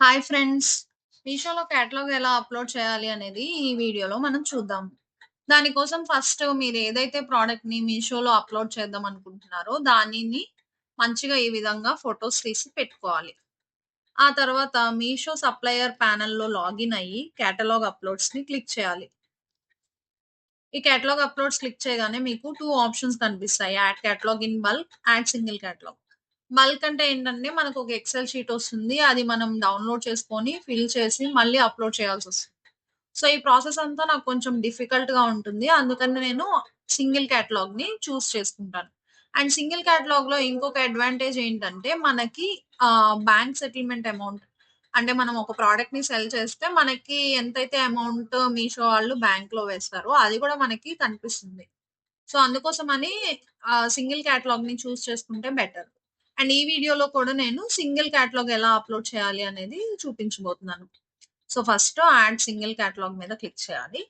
Hi friends. మీషోలో catalogue ఎలా upload చేయాలి అనేది ఈ వీడియోలో మనం చూద్దాం. దానికోసం ఫస్ట్ మీరు ఏదైతే ప్రోడక్ట్ని మీషోలో అప్‌లోడ్ చేద్దాం అనుకుంటున్నారో దానిని మంచిగా ఈ విధంగా ఫోటోస్ తీసి పెట్టుకోవాలి. ఆ తర్వాత మీషో సప్లయర్ ప్యానెల్‌లో లాగిన్ అయ్యి కేటలాగ్ అప్‌లోడ్స్‌ని క్లిక్ చేయాలి. ఈ క్యాటలాగ్ అప్‌లోడ్స్ క్లిక్ చేయగానే మీకు టూ ఆప్షన్స్ కనిపిస్తాయి. Add catalogue in bulk, add single catalogue bulk అంటే ఏంటంటే మనకు ఒక ఎక్సెల్ షీట్ వస్తుంది. అది మనం డౌన్‌లోడ్ చేసుకొని, ఫిల్ చేసి మళ్ళీ అప్‌లోడ్ చేయాల్సి వస్తుంది సో, ఈ ప్రాసెస్ అంతా నాకు కొంచెం డిఫికల్ట్గా ఉంటుంది. అందుకని నేను సింగిల్ క్యాటలాగ్ని చూస్ చేసుకుంటాను. అండ్ సింగిల్ క్యాటలాగ్లో ఇంకొక అడ్వాంటేజ్ ఏంటంటే మనకి బ్యాంక్ సెటిల్‌మెంట్ అమౌంట్ అంటే మనం ఒక ప్రోడక్ట్ని సెల్ చేస్తే మనకి ఎంతైతే అమౌంట్ మీషో వాళ్ళు బ్యాంక్‌లో వేస్తారో అది కూడా మనకి కనిపిస్తుంది. సో, అందుకోసమని అని సింగిల్ని చూస్ చేసుకుంటే బెటర్. అండ్ ఈ వీడియోలో కూడా నేను సింగిల్ క్యాటలాగ్ ఎలా అప్‌లోడ్ చేయాలి అనేది చూపించబోతున్నాను. So, first add single catalogue మీద క్లిక్ చేయాలి.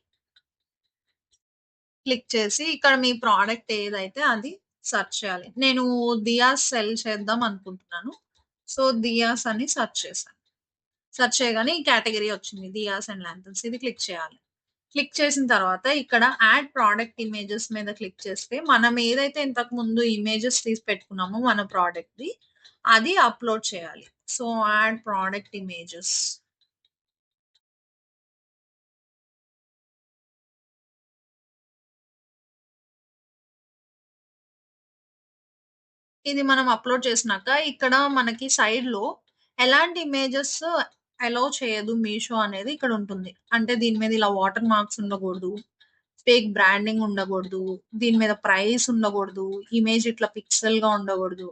క్లిక్ చేసి ఇక్కడ మీ ప్రోడక్ట్ ఏదైతే అది సెర్చ్ చేయాలి. నేను దియాస్ సెల్ చేద్దాం అనుకుంటున్నాను. సో, దియాస్ అని సెర్చ్ చేశాను. సెర్చ్ చేయగానే ఈ కేటగిరీ వచ్చింది. దియాస్ అండ్ లాంతర్న్స్ ఇది క్లిక్ చేయాలి. క్లిక్ చేసిన తర్వాత ఇక్కడ యాడ్ ప్రోడక్ట్ ఇమేజెస్ మీద క్లిక్ చేస్తే మనం ఏదైతే ఇంతకు ముందు ఇమేజెస్ తీసి పెట్టుకున్నామో మన ప్రోడక్ట్ది అది అప్‌లోడ్ చేయాలి. So, add product images. ఇది మనం అప్‌లోడ్ చేసినాక ఇక్కడ మనకి సైడ్‌లో ఎలాంటి ఇమేజెస్ అలౌ చేయదు మీషో అనేది ఇక్కడ ఉంటుంది. అంటే దీని మీద ఇలా వాటర్ మార్క్స్ ఉండకూడదు. ఫేక్ బ్రాండింగ్ ఉండకూడదు. దీని మీద ప్రైస్ ఉండకూడదు. ఇమేజ్ ఇట్లా పిక్సెల్గా ఉండకూడదు.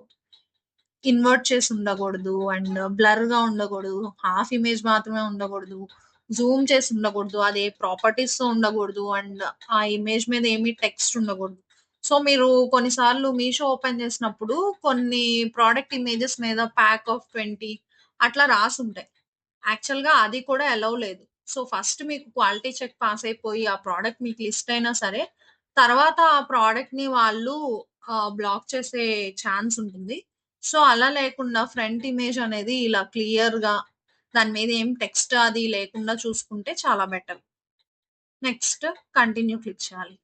ఇన్వర్ట్ చేసి ఉండకూడదు. అండ్ బ్లర్గా ఉండకూడదు. హాఫ్ ఇమేజ్ మాత్రమే ఉండకూడదు. జూమ్ చేసి ఉండకూడదు. అది ప్రాపర్టీస్ ఉండకూడదు. అండ్ ఆ ఇమేజ్ మీద ఏమి టెక్స్ట్ ఉండకూడదు. సో, మీరు కొన్నిసార్లు మీషో ఓపెన్ చేసినప్పుడు కొన్ని ప్రోడక్ట్ ఇమేజెస్ మీద ప్యాక్ ఆఫ్ 20 అట్లా రాసి ఉంటాయి యాక్చువల్‌గా అది కూడా అలౌ లేదు. సో, ఫస్ట్ మీకు క్వాలిటీ చెక్ పాస్ అయిపోయి ఆ ప్రోడక్ట్ మీకు లిస్ట్ అయినా సరే, తర్వాత ఆ ప్రొడక్ట్‌ని వాళ్ళు బ్లాక్ చేసే ఛాన్స్ ఉంటుంది. సో, అలా లేకుండా ఫ్రంట్ ఇమేజ్ అనేది ఇలా క్లియర్‌గా దాని మీద ఏం టెక్స్ట్ అది లేకుండా చూసుకుంటే చాలా బెటర్. నెక్స్ట్ కంటిన్యూ క్లిక్ చేయాలి.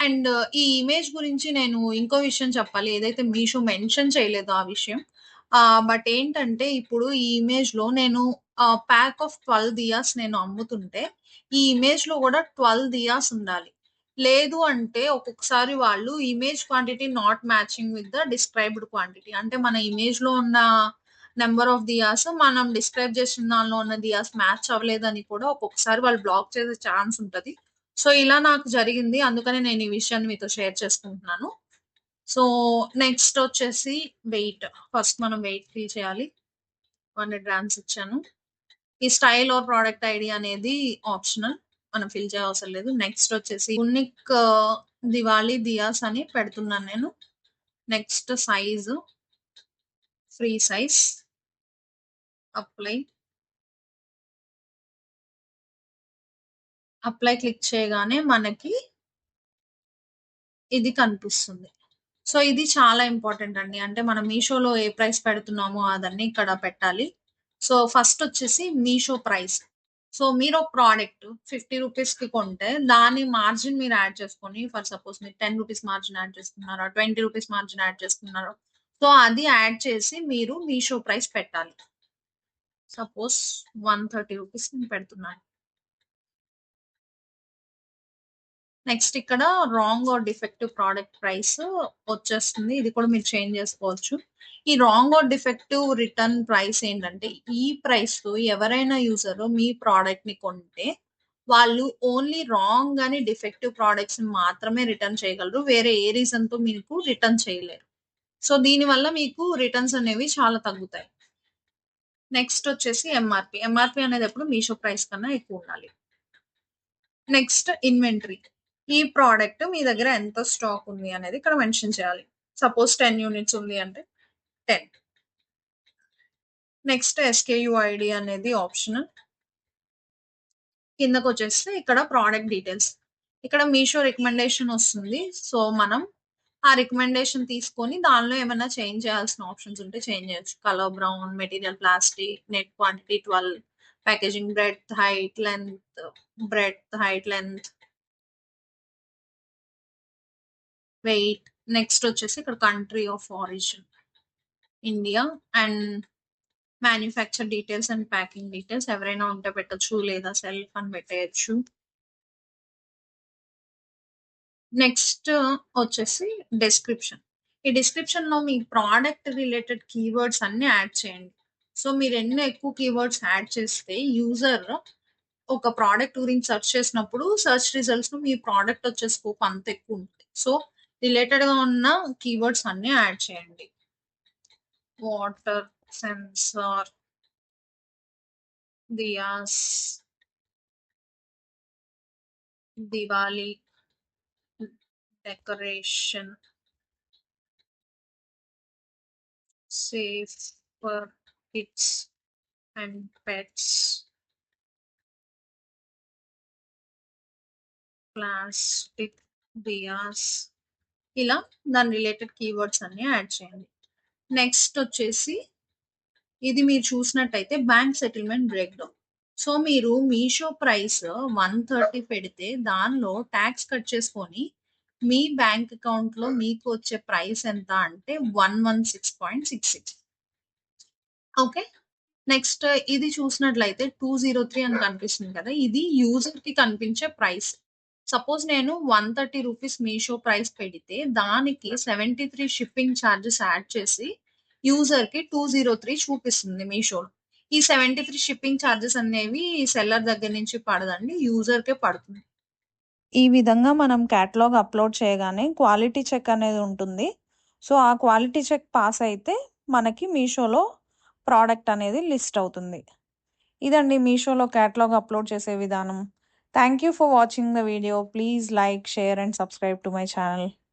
అండ్ uh, ఈ ఇమేజ్ గురించి నేను ఇంకో విషయం చెప్పాలి. ఏదైతే మీషో మెన్షన్ చేయలేదో ఆ విషయం. Uh, బట్ ఏంటంటే ఇప్పుడు ఈ ఇమేజ్లో నేను ప్యాక్ ఆఫ్ 12 దియాస్ నేను అమ్ముతుంటే, ఈ ఇమేజ్లో కూడా 12 దియాస్ ఉండాలి. లేదు అంటే ఒక్కొక్కసారి వాళ్ళు image quantity not matching with the described quantity. అంటే మన ఇమేజ్లో ఉన్న నెంబర్ ఆఫ్ దియాస్ మనం డిస్క్రైబ్ చేసిన దానిలో ఉన్న దియాస్ మ్యాచ్ అవ్వలేదని కూడా ఒక్కొక్కసారి వాళ్ళు బ్లాక్ చేసే ఛాన్స్ ఉంటది. సో, ఇలా నాకు జరిగింది. అందుకనే నేను ఈ విషయాన్ని మీతో షేర్ చేసుకుంటున్నాను. సో, నెక్స్ట్ వచ్చేసి వెయిట్. ఫస్ట్ మనం వెయిట్ ఫిల్ చేయాలి. 100 గ్రామ్స్ ఇచ్చాను. ఈ స్టైల్ ఆర్ ప్రోడక్ట్ ఐడి అనేది ఆప్షనల్. మనం ఫిల్ చేయవసరం లేదు. నెక్స్ట్ వచ్చేసి యూనిక్ దివాళీ దియాస్ అని పెడుతున్నాను నేను. Next size. Free size. Apply. Apply click చేయగానే మనకి ఇది కనిపిస్తుంది. సో, ఇది చాలా ఇంపార్టెంట్ అండి. అంటే మనం మీషోలో ఏ ప్రైస్ పెడుతున్నామో అదన్నీ ఇక్కడ పెట్టాలి. సో, ఫస్ట్ వచ్చేసి మీషో ప్రైస్. సో, మీరు ఒక ప్రొడక్ట్ 50 రూపీస్‌కి కొంటే దాని మార్జిన్ మీరు యాడ్ చేసుకొని ఫర్ సపోజ్ మీరు 10 రూపీస్ మార్జిన్ యాడ్ చేస్తున్నారా, 20 రూపీస్ మార్జిన్ యాడ్ చేస్తున్నారా, సో, అది యాడ్ చేసి మీరు మీషో ప్రైస్ పెట్టాలి. సపోజ్ 130 రూపీస్ నేను పెడుతున్నాను. నెక్స్ట్ ఇక్కడ wrong or defective product price వచ్చేస్తుంది. ఇది కూడా మీరు చేంజ్ చేసుకోవచ్చు. ఈ wrong or defective return price ఏంటంటే ఈ ప్రైస్‌తో ఎవరైనా యూజర్ మీ ప్రోడక్ట్ని కొంటే వాళ్ళు ఓన్లీ రాంగ్ అని డిఫెక్టివ్ ప్రోడక్ట్స్ మాత్రమే రిటర్న్ చేయగలరు. వేరే ఏ రీజన్తో మీకు రిటర్న్ చేయలేరు. సో, దీనివల్ల మీకు రిటర్న్స్ అనేవి చాలా తగ్గుతాయి. నెక్స్ట్ వచ్చేసి ఎంఆర్పి ఎంఆర్పి అనేది ఎప్పుడు మీషో ప్రైస్ కన్నా ఎక్కువ ఉండాలి. Next inventory. ఈ ప్రోడక్ట్ మీ దగ్గర ఎంత స్టాక్ ఉంది అనేది ఇక్కడ మెన్షన్ చేయాలి. సపోజ్ 10 యూనిట్స్ ఉంది అంటే 10. నెక్స్ట్ ఎస్‌కేయూ ఐడి అనేది ఆప్షనల్. కిందకొచ్చేస్తే ఇక్కడ ప్రోడక్ట్ డీటెయిల్స్. ఇక్కడ మీషో రికమెండేషన్ వస్తుంది. సో, మనం ఆ రికమెండేషన్ తీసుకొని దానిలో ఏమైనా చేంజ్ చేయాల్సిన ఆప్షన్స్ ఉంటే చేంజ్ చేయొచ్చు. Colour brown, material plastic, net quantity 12, packaging breadth height, length, breadth height, length weight. Next వచ్చేసి ఇక్కడ country of origin. India and manufacture details and packing details ఎవరైనా ఉంటే పెట్టొచ్చు. లేదా సెల్ఫ్ అని పెట్టేయచ్చు నెక్స్ట్ వచ్చేసి డిస్క్రిప్షన్. ఈ డిస్క్రిప్షన్‌లో మీ ప్రోడక్ట్ రిలేటెడ్ కీవర్డ్స్ అన్ని యాడ్ చేయండి. సో, మీరు ఎన్ని ఎక్కువ కీవర్డ్స్ యాడ్ చేస్తే యూజర్ ఒక ప్రోడక్ట్ గురించి సెర్చ్ చేసినప్పుడు సెర్చ్ రిజల్ట్స్ మీ ప్రోడక్ట్ వచ్చే స్కోప్ అంత ఎక్కువ ఉంటుంది. సో, రిలేటెడ్‌గా ఉన్న కీవర్డ్స్ అన్నీ యాడ్ చేయండి. Water, sensor diyas Diwali decoration safe for kids and pets plastic diyas ఇలా దాని రిలేటెడ్ కీవర్డ్స్ అన్ని యాడ్ చేయండి. నెక్స్ట్ వచ్చేసి ఇది మీరు చూసినట్టయితే బ్యాంక్ సెటిల్మెంట్ బ్రేక్‌డౌన్. సో, మీరు మీషో ప్రైస్ 130 పెడితే దానిలో టాక్స్ కట్ చేసుకొని మీ బ్యాంక్ అకౌంట్‌లో మీకు వచ్చే ప్రైస్ ఎంత అంటే 116.66 ఓకే. నెక్స్ట్ ఇది చూసినట్లయితే 203 అని కనిపిస్తుంది కదా! ఇది యూజర్‌కి కనిపించే ప్రైస్. సపోజ్ నేను 130 రూపీస్ మీషో ప్రైస్ పెడితే దానికి 73 షిప్పింగ్ ఛార్జెస్ యాడ్ చేసి యూజర్‌కి 203 చూపిస్తుంది మీషోలో. ఈ 73 షిప్పింగ్ చార్జెస్ అనేవి సెల్లర్ దగ్గర నుంచి పడదండి. యూజర్‌కే పడుతుంది. ఈ విధంగా మనం క్యాటలాగ్ అప్‌లోడ్ చేయగానే క్వాలిటీ చెక్ అనేది ఉంటుంది. సో, ఆ క్వాలిటీ చెక్ పాస్ అయితే మనకి మీషోలో ప్రోడక్ట్ అనేది లిస్ట్ అవుతుంది. ఇదండి మీషోలో క్యాటలాగ్ అప్‌లోడ్ చేసే విధానం. Thank you for watching the video. Please like, share and subscribe to my channel.